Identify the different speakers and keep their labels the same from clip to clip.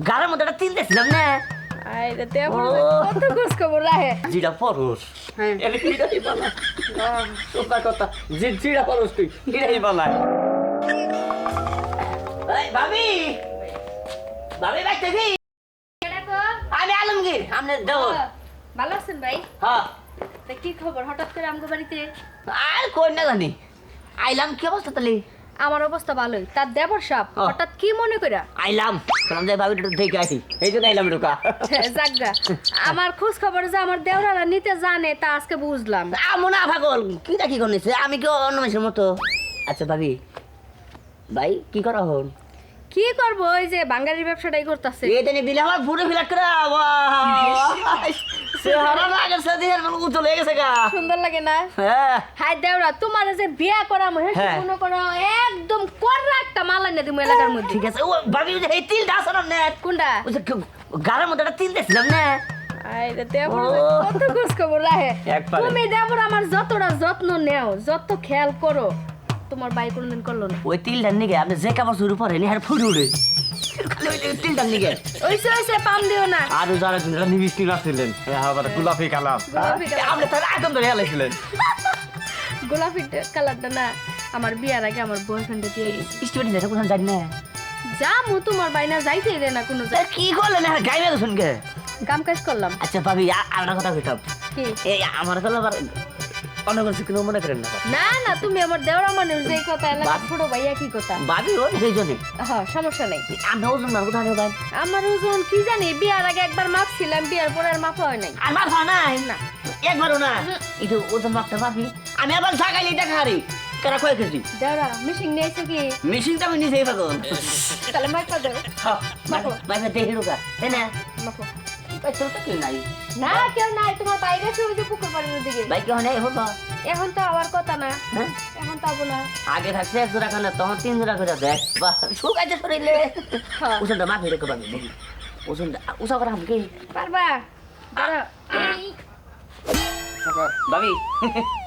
Speaker 1: গাড়ির মধ্যে একটা তিল দেখছিলাম না।
Speaker 2: আইরে দেবর
Speaker 1: ও।
Speaker 2: কত খোঁজ খবর রাহে।
Speaker 1: জিরা পরস।
Speaker 2: হ্যাঁ।
Speaker 1: এটা কিটাই বানা সোজা কথা। জি জিরা পরস তুই কিটাই বানা এই ভাবি! ভাবি ভাই দেখি আমি আলমগীর আপনি দেব
Speaker 2: ভালো আছেন ভাই?
Speaker 1: হ্যাঁ।
Speaker 2: তা কি খবর? হঠাৎ করে আমগো বাড়িতে?
Speaker 1: আর কই না জানি। আইলাম কি অবস্থা তাহলে?
Speaker 2: আমার অবস্থা ভালোই। তার দেবর সাপ হঠাৎ কি মনে কইরা?
Speaker 1: আইলাম। যে ভাবি একটু দেখে আসি এই জন্য আইলাম ঢোকা।
Speaker 2: জাগা আমার খোঁজ খবর যে আমার দেওরারা নিতে জানে তা আজকে বুঝলাম।
Speaker 1: আমো না ভাগল কি দেখি করনিছে? আমি কি অন্য মানুষের মতো? আচ্ছা ভাবি ভাই কি করা হন
Speaker 2: কি করব? ওই যে বাঙালির ব্যবসাটাই করতেছে।
Speaker 1: এটা নিয়ে দিলে আমার পুরো ফিলাট করে হয়ে গেছে গা।
Speaker 2: সুন্দর লাগে না?
Speaker 1: হ্যাঁ।
Speaker 2: হাই দেওরা তোমার যে বিয়া করা একদম কররা একটা মালা না তুমি এলাকার মধ্যে।
Speaker 1: ঠিক আছে ও ভাবি এই তিলটা আছে না নেট
Speaker 2: কোনটা?
Speaker 1: ওই যে গাড়ির মধ্যে তিল দেখছিলাম না।
Speaker 2: আইরে দেবর কত খোঁজ খবর রাহে তুমি দেবর আমার যতটা যত্ন নেও যত খেয়াল করো তোমার ভাই কোনদিন করল না।
Speaker 1: ওই তিলটার নিগে আপনি যে কাপড় শুরু করেন হ্যাঁ ফুটে উঠে খালি ওই তিলটার নিগে
Speaker 2: ওইসে ওইসে পাম দিও না।
Speaker 3: আরও যারা যারা নিবিষ্টি আসছিলেন আবার গোলাপি
Speaker 2: কালার।
Speaker 1: আপনি তাহলে একদম ধরে হেলাইছিলেন।
Speaker 2: গোলাপি কালারটা না আমার বিয়ার আগে আমার বয়ফ্রেন্ডে দিয়ে গেছে
Speaker 1: স্টুডেন্ট এটা কোথাও জানি না।
Speaker 2: যা মু তোমার বাইনা যাইতে দে না কোনো
Speaker 1: কি করলেন? হ্যাঁ গাইবে গেছেন কে?
Speaker 2: কাম কাজ করলাম।
Speaker 1: আচ্ছা ভাবি আর একটা কথা কইতাম।
Speaker 2: কি?
Speaker 1: এই আমার তো আবার অন্য কিছু কোনো মনে করেন না।
Speaker 2: না না তুমি আমার দেওরা মানুষ যে কথা এলাকা ছোট ভাইয়া কি কথা?
Speaker 1: ভাবি ও সেই জন্য
Speaker 2: হ্যাঁ সমস্যা নেই।
Speaker 1: আমি ওজন না কোথায় নেবেন
Speaker 2: আমার ওজন কি জানি বিয়ার আগে একবার মাপছিলাম বিয়ার পরে আর মাপা হয় নাই।
Speaker 1: আর মাপ হয় নাই?
Speaker 2: না।
Speaker 1: একবারও না? একটু ওজন মাপটা ভাবি আমি আবার জাগাইলি দেখা হারি। কেনা কয় কেজি?
Speaker 2: দেওরা মিশিং নিয়েছো কি?
Speaker 1: মেশিনটা আমি নিজেই পাগল।
Speaker 2: তাহলে মাপা দেও মাপো।
Speaker 1: মাইফা দেখে ঢুকা তাই না?
Speaker 2: মাপো।
Speaker 1: তোর তো কেউ নাই।
Speaker 2: না কেউ নাই তোমার বাইরে আছে ওই যে পুকুর পাড়ির দিকে
Speaker 1: ভাই কেউ নেই হতো
Speaker 2: এখন তো আবার কথা না।
Speaker 1: হ্যাঁ?
Speaker 2: এখন তো না।
Speaker 1: আগে থাকছে এক জোড়া খানে তখন তিন জোড়া করে দেখ। বাহ শুকাইতে শরীরে। ওজনটা মাফি রেখে পাবি দেখি ওজনটা উষা করা আমাকে
Speaker 2: পারবা? দাঁড়া এই
Speaker 3: সাকর
Speaker 1: ভাবি।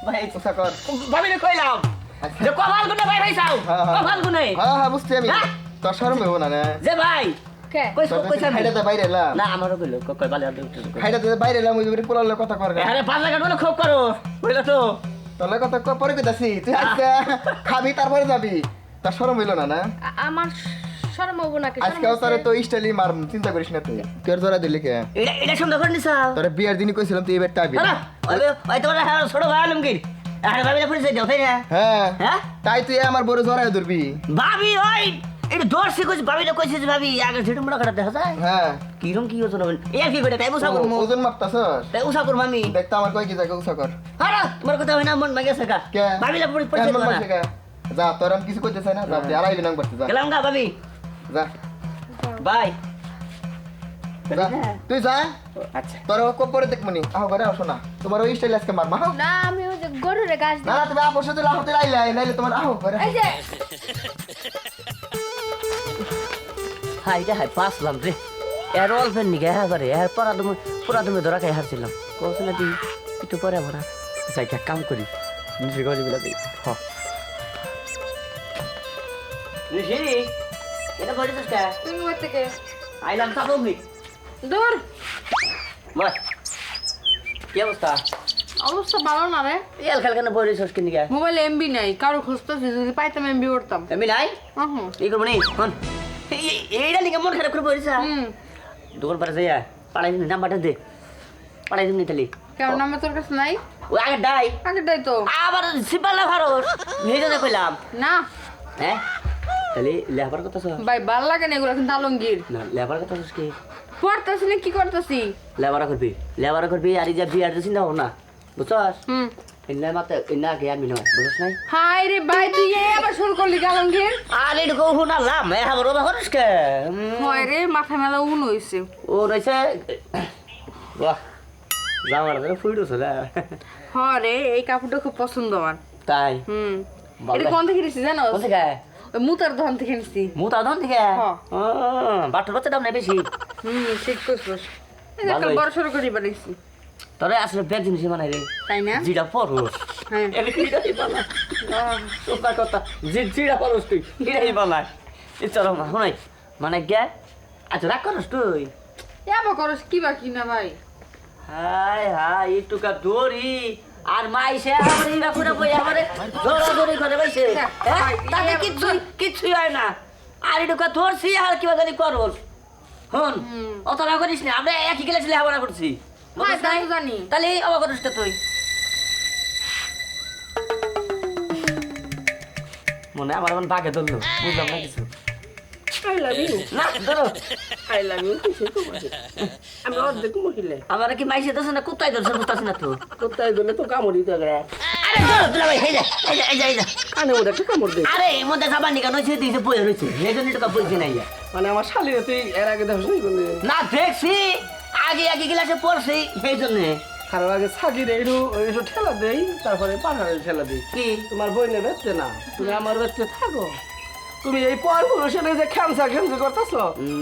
Speaker 1: ভাই
Speaker 3: সাকর
Speaker 1: ভাবি রে কইলাম যে কপাল গুনে ভাই ভাই চাও। গুনে।
Speaker 3: হ্যাঁ হ্যাঁ বুঝছি আমি? তোর শরম হইব না না?
Speaker 1: যে ভাই
Speaker 2: কে?
Speaker 1: খুব
Speaker 3: ক- তারপরে যাবি। তোর শরম হইল না না?
Speaker 2: আমার শরম হব না
Speaker 3: আজকেও তোরে তো স্টাইলি মার চিন্তা করিস না তুই। তোর জোড়া দিলি কে?
Speaker 1: এটা এটা সন্দেহ করে নিছাও
Speaker 3: তোরে বিয়ার দিনই কইছিলাম তুই এবার টাবি
Speaker 1: না ওই ওই তোমার হ্যাঁ ছোট ভাই আলমগীর। আরে ভাবি পুলিশ যাও তাই না?
Speaker 3: হ্যাঁ
Speaker 1: হ্যাঁ?
Speaker 3: তাই তুই আমার বড় জড়ায় ধরবি।
Speaker 1: ভাবি ওই এটা দশ শিখুছি ভাবি না কইছিস ভাবি আগে ঝিটুম বড় খারাপ দেখা যায়।
Speaker 3: হ্যাঁ।
Speaker 1: কিরম কি ওজন হবে এ কি করে তাই উষা করব?
Speaker 3: ওজন মাপতাছস?
Speaker 1: তাই উষা করব আমি।
Speaker 3: দেখতে আমার কয় কি জায়গা উষা কর।
Speaker 1: আরে তোমার কথা হয় না মন মাগে
Speaker 3: কে?
Speaker 1: ভাবি না
Speaker 3: মন
Speaker 1: দেবো না?
Speaker 3: যা তোর আমি কিছু করতেছ না যা তুই আর আইবি না করতে যা।
Speaker 1: গেলাম গা ভাবি।
Speaker 3: যা।
Speaker 1: বাই।
Speaker 3: তুই যা।
Speaker 1: আচ্ছা।
Speaker 3: তোর পরে দেখমনি আহ ঘরে আসো না। তোমার ওই স্টাইল আজকে মারমা
Speaker 2: না আমি ওই গরুরে গাছ
Speaker 3: না তুমি আপর সাথে লাহতে আইলে নাইলে তোমার আহ ঘরে
Speaker 2: এই যে।
Speaker 1: হাই রে হাই পাসলাম রে। এর অল্পের নিগে হ্যাঁ করে এর পরা তুমি পুরা তুমি ধরা খাই হারছিলাম। কৌশল না তুই একটু পরে ভরা যাই কাম করি নিজে গলি বেলা দিই। হ। ঋষি এটা
Speaker 2: তুমি ওই থেকে।
Speaker 1: আইলাম চাপবি
Speaker 2: দূর।
Speaker 1: বস কি অবস্থা?
Speaker 4: অবস্থা ভালো না রে।
Speaker 1: এল খেল কেন বই রিসোর্স কিনে
Speaker 4: মোবাইলে এমবি নাই কারও খুঁজতেছি যদি পাইতাম এমবি করতাম
Speaker 1: আমি নাই?
Speaker 4: হুম
Speaker 1: এই করব নি? হন এই- এইটা লিখে মন খারাপ করে
Speaker 4: হুম।
Speaker 1: দোকান পারে যাইয়া পাড়াই দিন নাম্বারটা দে। পাড়াই দিন তাহলে।
Speaker 4: কেমন নামে তোর কাছে নাই?
Speaker 1: ওই আগে ডাই
Speaker 4: আগে দেয় তো।
Speaker 1: আবার সিপাল্লা ভারত এই জন্য কইলাম।
Speaker 4: না।
Speaker 1: হ্যাঁ? তাহলে লেবার কথা শোন
Speaker 4: ভাই ভালো লাগে না এগুলো কিন্তু আলমগীর।
Speaker 1: না কথা শোন কি?
Speaker 4: পড়তেছি না কি করতেছি?
Speaker 1: লেবারা করবি। লেবারা করবি আর এই যে বিয়ার চিন্তা ভাবনা বুঝছস?
Speaker 4: হুম।
Speaker 1: এনে মাতে এনে আগে আমি বুঝছ নাই
Speaker 4: হাই রে ভাই তুই এই আবার শুরু করলি কি আলমগীর
Speaker 1: আর এটুকু শুনালাম এ হাবর রবা করিস কে
Speaker 4: হয় রে মাথা মেলা উন হইছে
Speaker 1: ও রয়েছে বাহ জামার ধরে ফুইডুছ রে
Speaker 4: হয় রে এই কাপড়টা খুব পছন্দ আমার
Speaker 1: তাই
Speaker 4: হুম এটা কোন থেকে নিছি জানো
Speaker 1: কোথা থেকে
Speaker 4: মুতার দোকান থেকে নিছি
Speaker 1: মুতা ধন থেকে
Speaker 4: হ্যাঁ।
Speaker 1: বাটুর বাচ্চা দাম নেই বেশি
Speaker 4: হুম ঠিক করছিস বড় সড়ো করে বানাইছি
Speaker 1: তোরে আসলে ব্যাগ জিনিস বানাই রে
Speaker 4: তাই না?
Speaker 1: জিরা পরস।
Speaker 4: হ্যাঁ।
Speaker 1: এটা কিটাই বানাই। সোজা কথা। জি জিরা পরস তুই বানাই। শোনাই। মানে আচ্ছা রাগ করস তুই?
Speaker 4: এবার করস কি না ভাই?
Speaker 1: হাই দড়ি। আর মাইসে আমার ইরা করে বই আমারে দৌড়া দৌড়ি করে বইছে। হ্যাঁ? তাতে কিচ্ছু কিচ্ছুই হয় না। আর ধরছি আর কি জানি করস। হন অত না করিস না আমরা একই ক্লাসে লেখাপড়া করছি।
Speaker 4: জানি।
Speaker 1: তাহলে তুই। মনে আমার বাঘে ধরলো বুঝলাম না কিছু।
Speaker 5: আই লাভ ইউ
Speaker 1: না ধরো।
Speaker 5: আই লাভ ইউ কিসে তোমার আমি অর্ধেক মহিলা।
Speaker 1: আমার কি মাইসে ধরছে না কুত্তাই ধরছে বুঝতেছি না তো।
Speaker 5: কোথায় গেলে তো কামড়ি তো
Speaker 1: আরে ধরো দুলা ভাই এই যা এই যা এই যা
Speaker 5: কানে ওটা একটা কামড় দে।
Speaker 1: আরে মধ্যে নিকা নইছে বই এই জন্য বইছে
Speaker 5: মানে আমার শালিরে তুই এর আগে দেখছ না
Speaker 1: দেখছি। আগে আগে ক্লাসে পড়ছি সেই জন্য
Speaker 5: খারাপ আগে একটু একটু ঠেলা দেই তারপরে পাহাড়ে ঠেলা দিই।
Speaker 1: কি?
Speaker 5: তোমার বই নেবে না? তুমি আমার বেচতে থাকো। তুমি এই পর পুরুষের এই যে খ্যামসা খ্যামসা করতেছ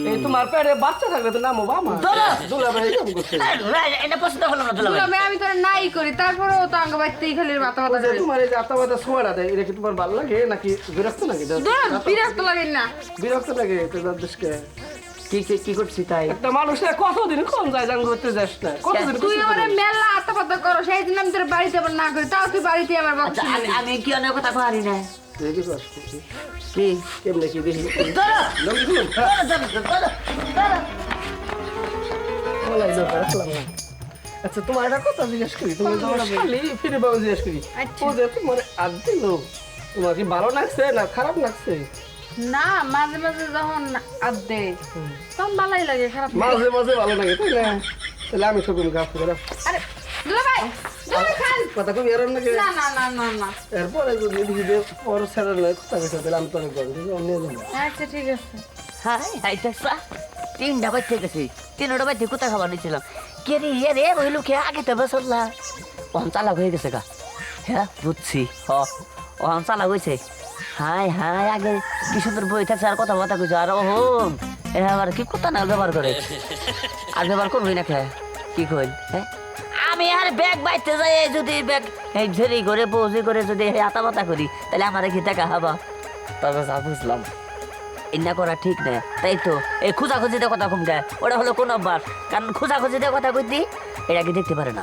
Speaker 5: এই তোমার পেটে বাচ্চা থাকলে তো নামো বামা
Speaker 1: ধরো।
Speaker 5: দুলা ভাই কাম করছে।
Speaker 1: এই, এই, এটা পছন্দ হলো না দুলা ভাই?
Speaker 4: আমি তোর নাই করি তারপরেও তো আঙ্গ বাইতেই খালি মাথা মাথা করে।
Speaker 5: তোমার এই যে আত্মাবাদা সময়টা দেয় এটা কি তোমার ভালো লাগে নাকি বিরক্ত নাকি?
Speaker 4: দুলা বিরক্ত লাগে না।
Speaker 5: বিরক্ত লাগে তো দেশকে
Speaker 1: কি কি কি করছি তাই?
Speaker 5: একটা মানুষ কতদিন কোন যায় জান করতে যাস না? কতদিন
Speaker 4: তুই
Speaker 5: কষ্ট
Speaker 4: মেলা আত্মা করো সেই দিন আমি তোর বাড়িতে আবার না করি তাও তুই বাড়িতে আমার
Speaker 1: আচ্ছা আমি আমি কি অনেক কথা পারি না?
Speaker 5: দেখি তো
Speaker 1: কি?
Speaker 5: কেমনে কি দেখি
Speaker 1: ধরো!
Speaker 5: লঙ্গি খুলুন।
Speaker 1: ধরো ধরো ধরো ধরো
Speaker 5: বলাই দরকার রাখলাম না। আচ্ছা তোমার একটা কথা জিজ্ঞেস করি তুমি ফিরে বাবা জিজ্ঞেস করি।
Speaker 4: আচ্ছা।
Speaker 5: ও যে তোমার আদ দিল তোমার কি ভালো লাগছে না খারাপ লাগছে?
Speaker 4: না মাঝে মাঝে যখন আদে তখন ভালোই লাগে খারাপ লাগে।
Speaker 5: মাঝে মাঝে ভালো লাগে তাই না? তাহলে আমি ঠকুন গা ফুরে
Speaker 4: আরে দুলাভাই দুলাভাই খান।
Speaker 5: কথা কবি এরম নাকি?
Speaker 4: না না না না না।
Speaker 5: এরপরে যদি দেখি যে পর ছেড়ে নয় কথা কথা তাহলে আমি তোর গন্ধ নিয়ে
Speaker 4: আচ্ছা ঠিক আছে।
Speaker 1: হাই হাই দেখছা তিনটা বাইতে গেছি তিনটা বাইতে কোথায় খাবার নিয়েছিলাম কে রে এ রে ওই লোকে আগে তো বসলা ওখান চালাক হয়ে গেছে গা। হ্যাঁ বুঝছি। হ ওখান চালাক হয়েছে। হাই হাই আগে কি সুন্দর বই থাকছে আর কথা কথা কইছে আর ওহম এ আবার কি কথা না ব্যবহার করে? আর ব্যবহার করবি না খেয়ে কি কইল হ্যাঁ? আমি আর ব্যাগ বাইতে যাই যদি ব্যাগ এই ঝেরি করে বৌজি করে যদি হাতা মাতা করি তাহলে আমার কি টাকা হবা? তবে যা বুঝলাম ইন্না করা ঠিক না তাই তো এই খোঁজাখুঁজিতে কথা কম গায় ওটা হলো কোন অভ্যাস কারণ খোঁজাখুঁজিতে কথা কইতি এটা কি দেখতে পারে না